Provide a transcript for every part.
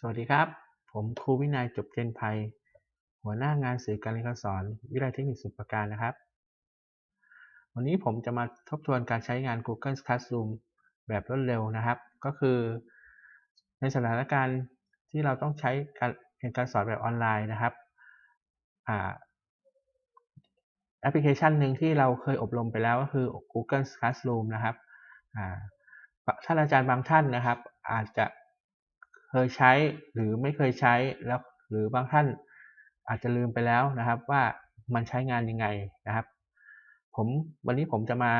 สวัสดีครับ ผมครูวินัยจบเจนภัย หัวหน้างานสื่อการเรียนการสอน วิทยาลัยเทคนิคสุปราการนะครับ วันนี้ผมจะมาทบทวนการใช้งาน Google Classroom แบบรวดเร็วนะครับ ก็คือ ในสถานการณ์ที่เราต้องใช้การเรียนการสอนแบบออนไลน์นะครับอ่าแอปพลิเคชันหนึ่งที่เราเคยอบรมไปแล้วก็คือ Google Classroom นะครับอ่าท่านอาจารย์บางท่านนะครับ อาจจะ เคยใช้หรือไม่เคยใช้แล้วหรือบางท่านอาจจะลืมไปแล้วนะครับว่ามันใช้งานยังไงนะครับ ผมวันนี้ผมจะมา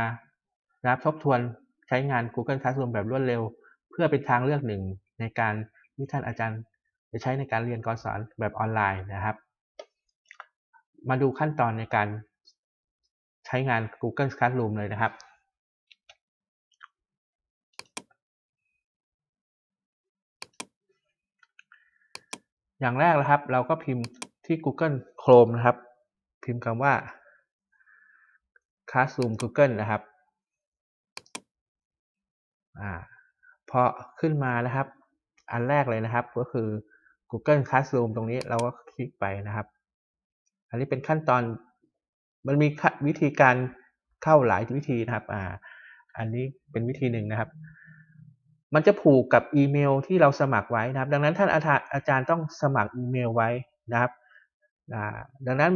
รับทบทวนใช้งาน Google Classroom แบบรวดเร็ว เพื่อเป็นทางเลือกหนึ่งในการที่ท่านอาจารย์จะใช้ในการเรียนการสอนแบบออนไลน์นะครับ มาดูขั้นตอนในการใช้งาน Google Classroom เลยนะครับ อย่างแรกนะครับ เราก็พิมพ์ที่ Google Chrome นะครับ พิมพ์คำว่า Classroom Google นะครับอ่าพอขึ้นมานะครับ อันแรกเลยนะครับ ก็คือ Google Classroom ตรงนี้เราก็คลิกไปนะครับ อันนี้เป็นขั้นตอนมันมีวิธีการเข้าหลายวิธีนะครับ อ่า อันนี้เป็นวิธีหนึ่งนะครับ มันจะผูกกับอีเมลที่เราสมัครไว้นะครับ ดังนั้นท่านอาจารย์ต้องสมัครอีเมลไว้นะครับดังนั้น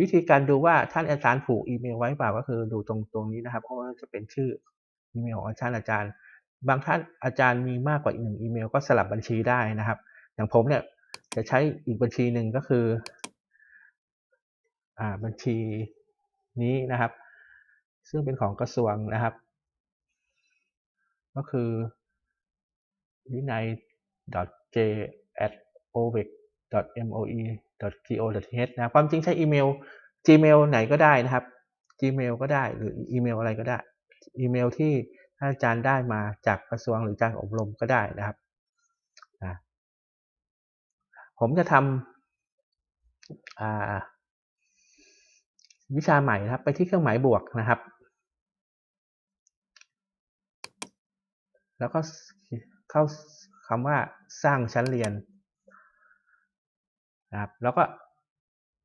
วิธีการดูว่าท่านอาจารย์ผูกอีเมลไว้เปล่าก็คือดูตรงตรงนี้นะครับเพราะว่าจะเป็นชื่ออีเมลของท่านอาจารย์ บางท่านอาจารย์มีมากกว่าอีกหนึ่งอีเมล ก็สลับบัญชีได้นะครับ อย่างผมเนี่ยจะใช้อีกบัญชีหนึ่งก็คืออ่าบัญชีนี้นะครับ ซึ่งเป็นของกระทรวงนะครับ ก็คือ วินัย j at ovec moe go th นะความจริงใช้อีเมล gmail ไหนก็ได้นะครับ gmail ก็ได้หรืออีเมลอะไรก็ได้ อีเมลที่ท่านอาจารย์ได้มาจากกระทรวงหรือจากอบรมก็ได้นะครับนะผมจะทำวิชาใหม่นะครับ ไปที่เครื่องหมายบวกนะครับ แล้วก็ เข้าคำว่าสร้างชั้นเรียนนะครับแล้วก็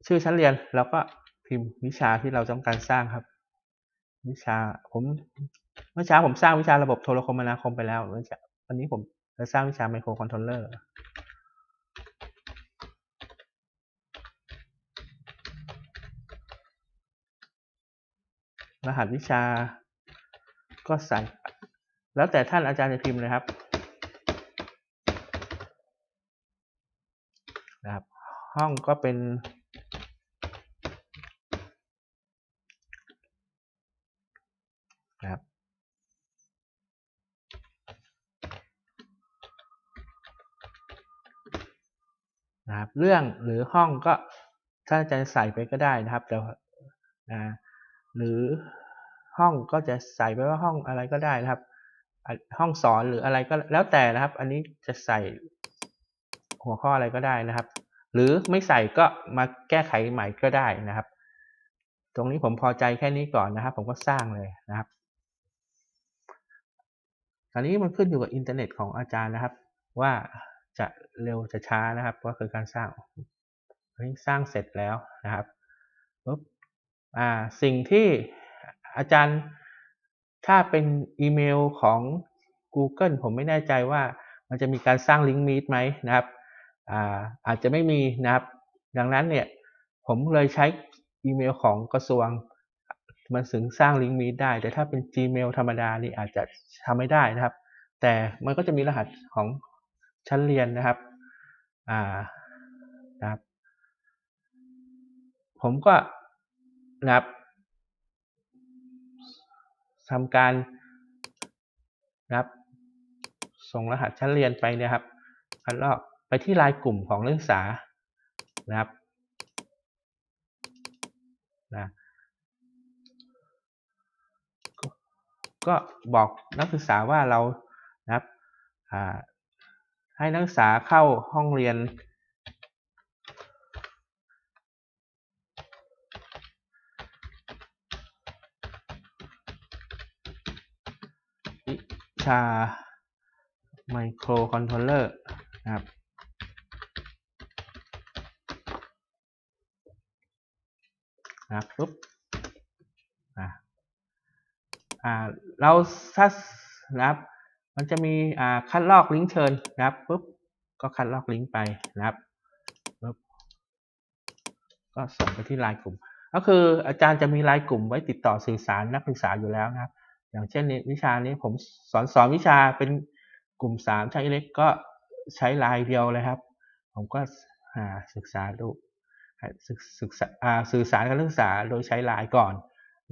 ชื่อชั้นเรียนแล้วก็พิมพ์วิชาที่เราต้องการสร้างครับ วิชาผมเมื่อเช้าผมสร้างวิชาระบบโทรคมนาคมไปแล้ววันนี้ผมจะสร้างวิชาไมโครคอนโทรลเลอร์รหัสวิชาก็ใส่ แล้วแต่ท่านอาจารย์จะพิมพ์เลยครับ นะครับ ห้องก็เป็น นะครับนะครับเรื่องหรือห้องก็ท่านอาจารย์ใส่ไปก็ได้นะครับแต่นะหรือห้องก็จะใส่ไปว่าห้องอะไรก็ได้นะครับ ห้องสอนหรืออะไรก็แล้วแต่นะครับ อันนี้จะใส่ หัวข้ออะไรก็ได้นะครับ หรือไม่ใส่ก็มาแก้ไขใหม่ก็ได้นะครับ ตรงนี้ผมพอใจแค่นี้ก่อนนะครับ ผมก็สร้างเลยนะครับตอนนี้มันขึ้นอยู่กับอินเทอร์เน็ตของอาจารย์นะครับ ว่าจะเร็วจะช้านะครับก็คือการสร้างนี้สร้างเสร็จแล้วนะครับปุ๊บอ่าสิ่งที่อาจารย์ถ้าเป็นอีเมลของ Google ผมไม่แน่ใจว่ามันจะมีการสร้างลิงก์มีดไหมนะครับ อาอาจจะไม่มีนะครับ ดังนั้นเนี่ยผมเลยใช้อีเมลของกระทรวง มันถึงสร้างลิงก์มีได้ แต่ถ้าเป็น Gmail ธรรมดานี่อาจจะทำไม่ได้นะครับ แต่มันก็จะมีรหัสของชั้นเรียนนะครับอ่านะครับ ผมก็นะครับทำการนะครับ ส่งรหัสชั้นเรียนไปนะครับคัดลอก ที่รายกลุ่มของนักศึกษานะครับนะก็บอกนักศึกษาว่าเรานะครับให้นักศึกษาเข้าห้องเรียนวิชาไมโครคอนโทรลเลอร์นะครับ นะปุ๊บอ่าอ่าเราถ้านะครับ มันจะมีอ่าคัดลอกลิงก์เชิญนะครับปุ๊บก็คัดลอกลิงก์ไปนะครับปุ๊บก็ส่งไปที่ไลน์กลุ่ม ก็คืออาจารย์จะมีไลน์กลุ่มไว้ติดต่อสื่อสารนักศึกษาอยู่แล้วนะครับ อย่างเช่นในวิชานี้ผมสอนสอนวิชาเป็นกลุ่มสามช่างอิเล็กก็ใช้ไลน์เดียวเลยครับ ผมก็หาศึกษาดู ศึกศึกษาสื่อสารกับนักศึกษาโดยใช้ไลน์ก่อน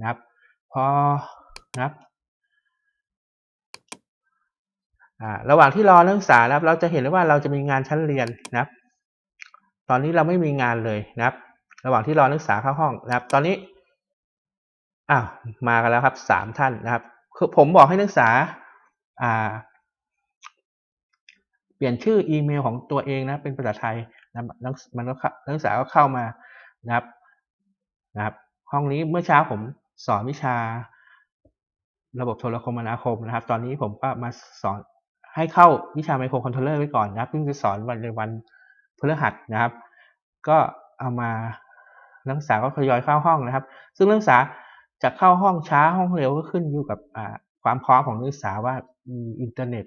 นะครับ พอนะครับระหว่างที่รอนักศึกษานะครับ เราจะเห็นได้ว่าเราจะมีงานชั้นเรียนนะครับ ตอนนี้เราไม่มีงานเลยนะครับ ระหว่างที่รอนักศึกษาเข้าห้องนะครับ ตอนนี้อ้าวมากันแล้วครับสามท่านนะครับ คือผมบอกให้นักศึกษาอ่าเปลี่ยนชื่ออีเมลของตัวเองนะเป็นภาษาไทย นะนักมันก็นักศึกษาก็เข้ามานะครับนะครับห้องนี้เมื่อเช้าผมสอนวิชา ระบบโทรคมนาคมนะครับ ตอนนี้ผมก็มาสอนให้เข้าวิชาไมโครคอนโทรลเลอร์ไว้ก่อนนะครับเพิ่งจะสอนวันในวันพฤหัสนะครับ ก็เอามานักศึกษาก็ทยอยเข้าห้องนะครับ ซึ่งนักศึกษาจะเข้าห้องช้าห้องเร็วก็ขึ้นอยู่กับความพร้อมของนักศึกษาว่ามีอินเทอร์เน็ต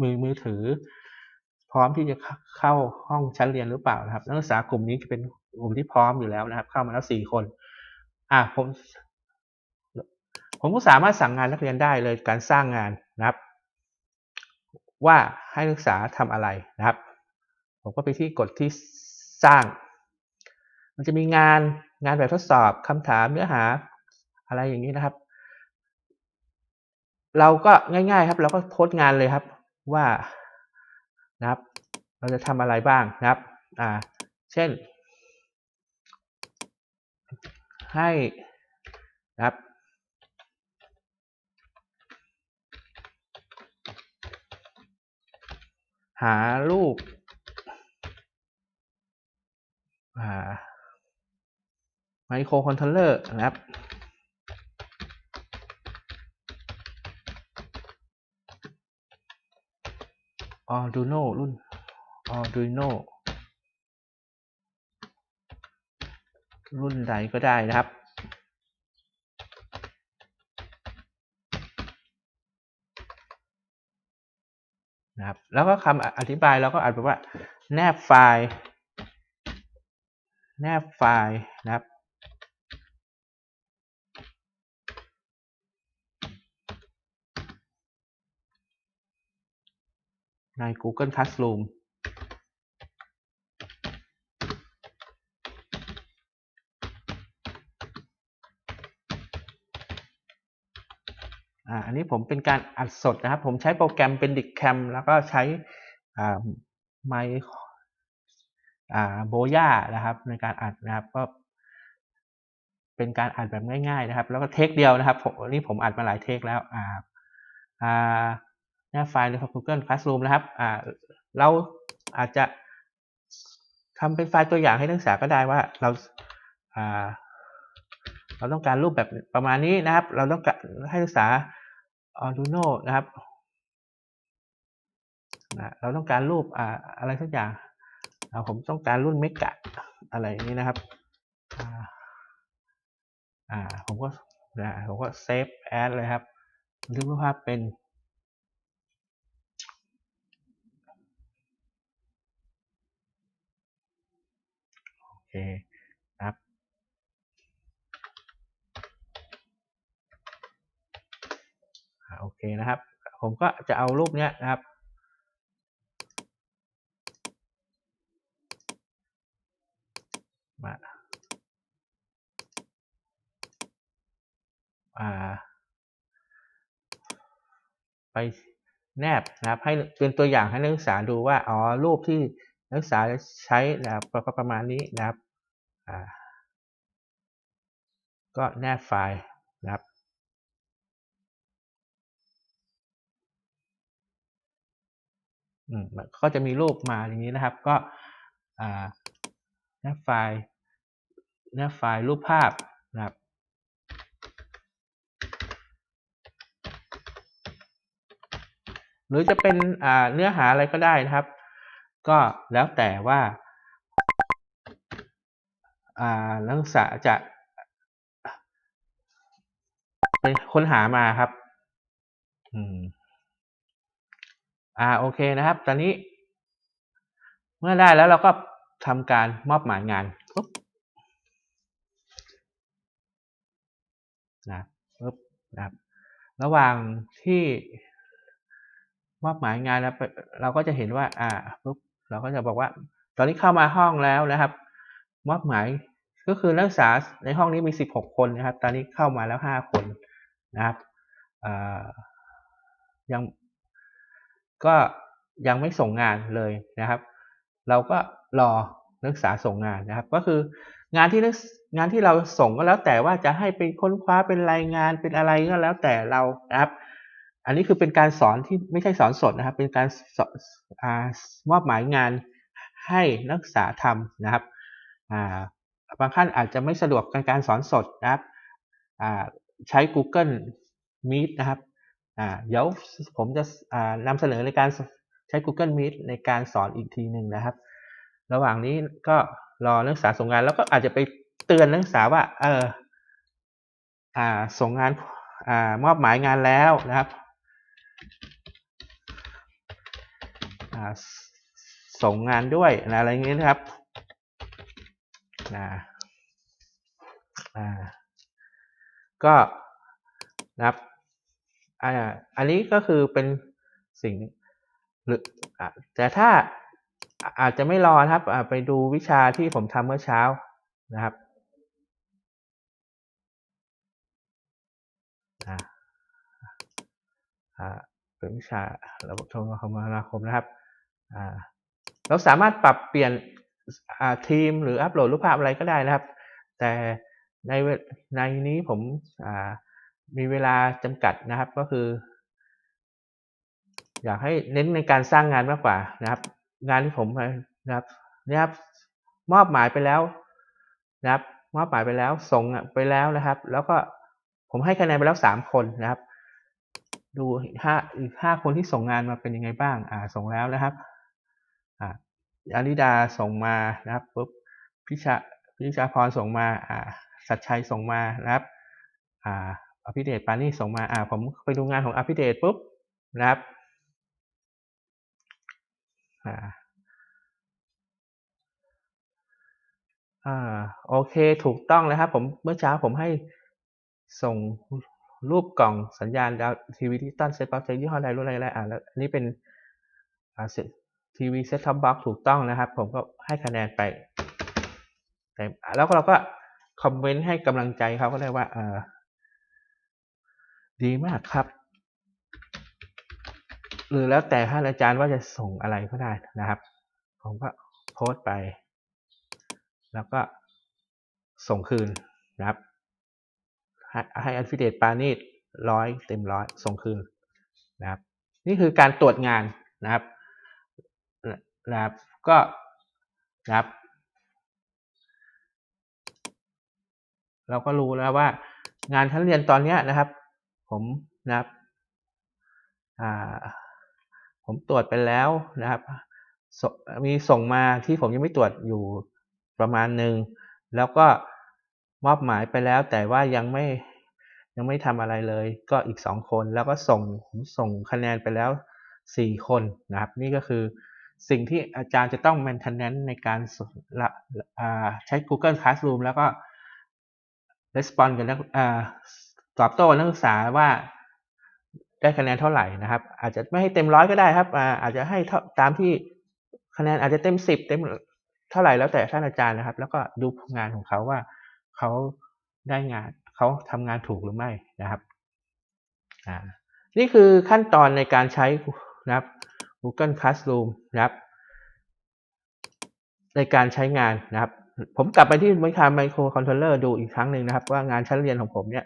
มือมือถือ พร้อมที่จะเข้าห้องชั้นเรียนหรือเปล่านะครับ นักศึกษากลุ่มนี้จะเป็นกลุ่มที่พร้อมอยู่แล้วนะครับ เข้ามาแล้วสี่คน อะผม ผมก็สามารถสั่งงานนักเรียนได้เลยการสร้างงานนะครับ ว่าให้นักศึกษาทำอะไรนะครับ ผมก็ไปที่กดที่สร้าง มันจะมีงานงานแบบทดสอบคำถามเนื้อหาอะไรอย่างนี้นะครับ เราก็ง่าย ๆ ครับ เราก็โพสต์งานเลยครับว่า นะครับ เราจะทำอะไรบ้างนะครับอ่าเช่น ให้นะครับหารูปอ่าไมโครคอนโทรลเลอร์นะครับ Arduino รุ่น Arduino รุ่นใดก็ได้นะครับ นะครับ แล้วก็คำอธิบายเราก็อ่าจแบบว่า แนบไฟล์ แนบไฟล์นะครับ ใน Google Classroom อันนี้ผมเป็นการอัดสดนะครับ ผมใช้โปรแกรมเป็น d i c c a m แล้วก็ใช้ไมค์โบย่านะครับในการอัดนะครับก็เป็นการอัดแบบง่ายๆนะครับ แล้วก็เทคเดียวนะครับผมนี่ผมอัดมาหลายเทคแล้วอ่าอ่า หน้าไฟล์ใน Google Classroom นะครับอ่าเราอาจจะทำเป็นไฟล์ตัวอย่างให้นักศึกษาก็ได้ว่าเราอ่าเราต้องการรูปแบบประมาณนี้นะครับ เราต้องการให้นักศึกษา Arduino นะครับนะเราต้องการรูปอ่าอะไรสักอย่างผมต้องการรุ่นเมกะอะไรนี้นะครับอ่าผมก็นะผมก็เซฟแอดเลยครับบันทึกรูปภาพเป็น เคครับโอเคนะครับ ผมก็จะเอารูปเนี้ยนะครับ มาอ่าไปแนบนะครับให้เป็นตัวอย่างให้นักศึกษาดูว่าอ๋อรูปที่ นักศึกษาใช้นะครับประมาณนี้นะครับก็แนบไฟล์นะครับอืมก็จะมีรูปมาอย่างนี้นะครับ ก็แนบไฟล์แนบไฟล์รูปภาพนะครับหรือจะเป็นเนื้อหาอะไรก็ได้นะครับ ก็แล้วแต่ว่าานักศึกษาจะไปค้นหามาครับ อืม อ่า โอเคนะครับ ตอนนี้ เมื่อได้แล้วเราก็ทำการมอบหมายงานปุ๊บนะปุ๊บนะครับ ระหว่างที่มอบหมายงานแล้วเราก็จะเห็นว่า อ่าปุ๊บ เราก็จะบอกว่า ตอนนี้เข้ามาห้องแล้วนะครับ มอบหมายก็คือนักศึกษาในห้องนี้มี 16 คนนะครับ ตอนนี้เข้ามาแล้ว 5 คนนะครับยังก็ยังไม่ส่งงานเลยนะครับ เราก็รอนักศึกษาส่งงานนะครับ ก็คืองานที่นักงานที่เราส่งก็แล้วแต่ว่าจะให้เป็นค้นคว้าเป็นรายงานเป็นอะไรก็แล้วแต่เรานะครับ อันนี้คือเป็นการสอนที่ไม่ใช่สอนสดนะครับ เป็นการอมอบหมายงานให้นักศึกษาทำนะครับบางท่านอาจจะไม่สะดวกในการสอนสดนะครับใช้ Google Meet นะครับเดี๋ยวผมจะนำเสนอในการใช้ Google Meet ในการสอนอีกทีหนึ่งนะครับ ระหว่างนี้ก็รอนักศึกษาส่งงานแล้วก็อาจจะไปเตือนนักศึกษาว่าเออส่งงานอมอบหมายงานแล้วนะครับ ส่งงานด้วยนะอะไรอย่างนี้นะครับนะอ่าก็นะครับอันนี้ก็คือเป็นสิ่งหรือแต่ถ้าอาจจะไม่รอครับไปดูวิชาที่ผมทำเมื่อเช้านะครับอ่า เป็นวิชาระบบโทรคมนาคมนะครับเราสามารถปรับเปลี่ยนทีมหรืออัปโหลดรูปภาพอะไรก็ได้นะครับ แต่ในในนี้ผมมีเวลาจำกัดนะครับก็คือ อยากให้เน้นในการสร้างงานมากกว่านะครับ งานที่ผมนะครับนะครับมอบหมายไปแล้วนะครับ มอบหมายไปแล้วส่งไปแล้วนะครับ แล้วก็ผมให้คะแนนไปแล้วสามคนนะครับ ดูห้าอีกห้าคนที่ส่งงานมาเป็นยังไงบ้างอ่าส่งแล้วนะครับอ่าอาริดาส่งมานะครับปุ๊บพิชาพิชาพรส่งมาอ่าสัจชัยส่งมานะครับอ่าอภิเดชปานี่ส่งมาอ่าผมไปดูงานของอภิเดชปุ๊บนะครับอ่าอ่าโอเคถูกต้องแล้วครับผมเมื่อเช้าผมให้ส่ง รูปกล่องสัญญาณดาวทีวีที่ตั้นเซ็ตบ็อกซ์ยี่ห้อใดรุ่นอะไรอ่าแล้วอันนี้เป็นทีวีเซ็ตท็อปบ็อกซ์ถูกต้องนะครับ ผมก็ให้คะแนนไปแล้วเราก็คอมเมนต์ให้กำลังใจเขาก็ได้ว่าเออดีมากครับ หรือแล้วแต่ท่านอาจารย์ว่าจะส่งอะไรก็ได้นะครับ ผมก็โพสต์ไป แล้วก็ส่งคืนนะครับ ให้อันฟิเดตปานีดร้อยเต็มร้อยส่งคืนนะครับ นี่คือการตรวจงานนะครับนะครับก็นะครับ เราก็รู้แล้วว่างานชั้นเรียนตอนนี้นะครับ ผมนะครับผมตรวจไปแล้วนะครับ มีส่งมาที่ผมยังไม่ตรวจอยู่ประมาณหนึ่งแล้วก็ มอบหมายไปแล้วแต่ว่ายังไม่ยังไม่ทำอะไรเลย ก็อีกสองคนแล้วก็ส่งส่งคะแนนไปแล้วสี่คนนะครับ นี่ก็คือสิ่งที่อาจารย์จะต้อง maintenance ในการใช้ Google Classroom แล้วก็ respond กับนักตอบโต้นักศึกษาว่าได้คะแนนเท่าไหร่นะครับ อาจจะไม่ให้เต็มร้อยก็ได้ครับอาจจะให้ตามที่คะแนนอาจจะเต็มสิบเต็มเท่าไหร่แล้วแต่ท่านอาจารย์นะครับ แล้วก็ดูงานของเขาว่า เขาได้งานเขาทำงานถูกหรือไม่นะครับนี่คือขั้นตอนในการใช้นะครับ Google Classroom นะครับ ในการใช้งานนะครับ ผมกลับไปที่มโครไมโครคอนโทรลเลอร์ดูอีกครั้งหนึ่งนะครับ ว่างานชั้นเรียนของผมเนี่ย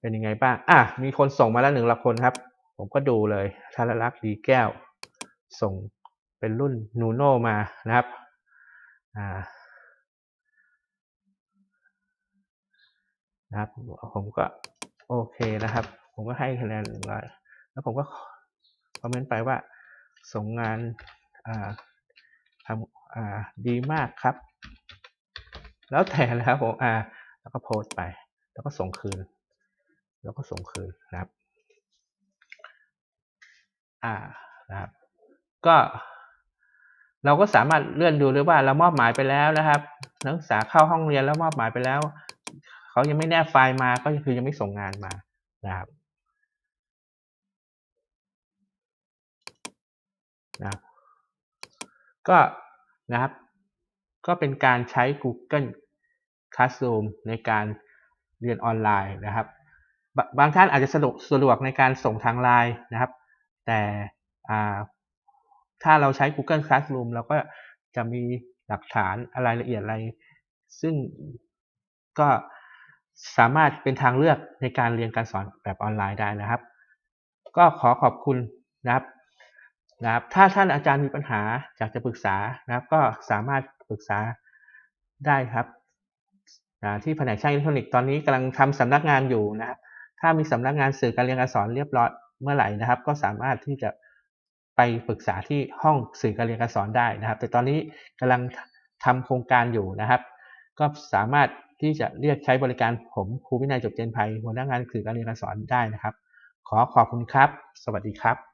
เป็นยังไงบ้าง อะ มีคนส่งมาแล้วหนึ่งละคนครับ ผมก็ดูเลยธารลักษ์ดีแก้ว ส่งเป็นรุ่นนูโนมานะครับ อ่า นะครับผมก็โอเคนะครับ ผมก็ให้คะแนนหนึ่งร้อยแล้วผมก็คอมเมนต์ไปว่าส่งงานทำดีมากครับ แล้วแต่นะครับผมอ่าแล้วก็โพสต์ไป แล้วก็ส่งคืน แล้วก็ส่งคืนนะครับอ่านะครับ ก็ เราก็สามารถเลื่อนดูเลยว่าเรามอบหมายไปแล้วนะครับ นักศึกษาเข้าห้องเรียนแล้วมอบหมายไปแล้ว เขายังไม่แนบไฟล์มาก็คือยังไม่ส่งงานมานะครับนะก็นะครับ ก็เป็นการใช้ Google Classroom ในการเรียนออนไลน์นะครับ บางท่านอาจจะสะดวกสะดวกในการส่งทางไลน์นะครับ แต่ถ้าเราใช้ Google Classroom เราก็จะมีหลักฐานรายละเอียดอะไร ซึ่งก็ สามารถเป็นทางเลือกในการเรียนการสอนแบบออนไลน์ได้นะครับ ก็ขอขอบคุณนะครับนะครับ ถ้าท่านอาจารย์มีปัญหาอยากจะปรึกษานะครับ ก็สามารถปรึกษาได้ครับที่แผนกช่างอิเล็กทรอนิกส์ตอนนี้กำลังทำสำนักงานอยู่นะครับถ้ามีสำนักงานสื่อการเรียนการสอนเรียบร้อยเมื่อไหร่นะครับ ก็สามารถที่จะไปปรึกษาที่ห้องสื่อการเรียนการสอนได้นะครับ แต่ตอนนี้กำลังทำโครงการอยู่นะครับ ก็สามารถ ที่จะเรียกใช้บริการผมครูวินัยจบเจนภัยหัวหน้างานสื่อการเรียนการสอนได้นะครับ ขอขอบคุณครับ สวัสดีครับ